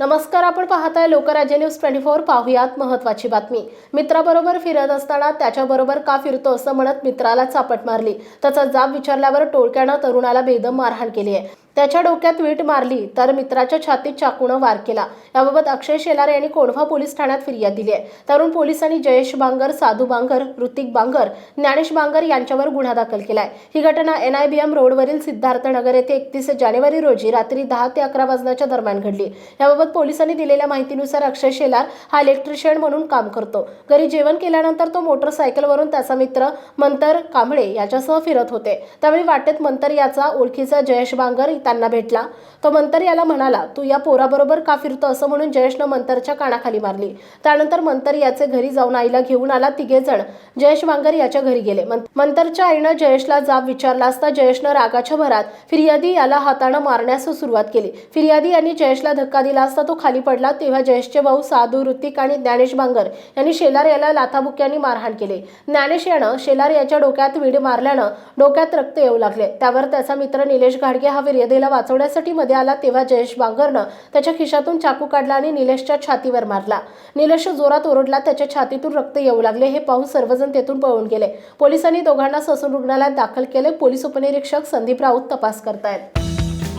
नमस्कार आपण पाहताय लोकराज्य न्यूज ट्वेंटी फोर. पाहुयात महत्वाची बातमी. मित्राबरोबर फिरत असताना त्याच्याबरोबर का फिरतो असं म्हणत मित्राला चापट मारली. त्याचा जाब विचारल्यावर टोळक्यानं तरुणाला बेदम मारहाण केली आहे. त्याच्या डोक्यात वीट मारली तर मित्राच्या छातीत चाकूनं वार केला. याबाबत अक्षय शेलारे यांनी कोंढवा पोलीस ठाण्यात फिर्याद दिली आहे. तरुण पोलिसांनी जयेश बांगर साधू बांगर ऋतिक बांगर ज्ञानेश बांगर यांच्यावर गुन्हा दाखल केलाय. ही घटना एनआयबीएम रोडवरील सिद्धार्थनगर येथे एकतीस जानेवारी रोजी रात्री दहा ते अकरा वाजण्याच्या दरम्यान घडली. याबाबत पोलिसांनी दिलेल्या माहितीनुसार अक्षय शेलार हा इलेक्ट्रिशियन म्हणून काम करतो. घरी जेवण केल्यानंतर तो मोटरसायकलवरून त्याचा मित्र मंतर कांबळे याच्यासह फिरत होते. त्यावेळी वाटेत मंतर याचा ओळखीचा जयेश बांगर त्यांना भेटला. तो मंतर याला म्हणाला तू या पोराबरोबर का फिरतो? असं म्हणून जयेशनं मंतरच्या कानाखाली मारली. त्यानंतर मंतर याचे घरी जाऊन आईला घेऊन आला तिघे जण. जयेश बांगर याच्या घरी गेले. मंतरच्या आईनं जयेशला जाब विचारला असता जयेशनं रागाच्या भरात फिर्यादी याला हातानं मारण्यास सुरुवात केली. फिर्यादी यांनी जयेशला धक्का दिला असता तो खाली पडला तेव्हा जयेशचे भाऊ साधू ऋतिक आणि ज्ञानेश बांगर यांनी शेलार याला लाथाबुक्यांनी मारहाण केले. ज्ञानेश यानं शेलार याच्या डोक्यात विड मारल्यानं डोक्यात रक्त येऊ लागले. त्यावर त्याचा मित्र निलेश घाडगे हा फिर्यादीला वाचवण्यासाठी मध्ये आला तेव्हा जयेश बांगरनं त्याच्या खिशातून चाकू काढला आणि निलेशच्या छातीवर मारला. निलेश जोरात ओरडला त्याच्या छातीतून रक्त येऊ लागले हे पाहून सर्वजण तेथून पळून गेले. पोलिसांनी दोघांना ससून रुग्णालयात दाखल केले. पोलीस उपनिरीक्षक संदीप राऊत तपास करतायत.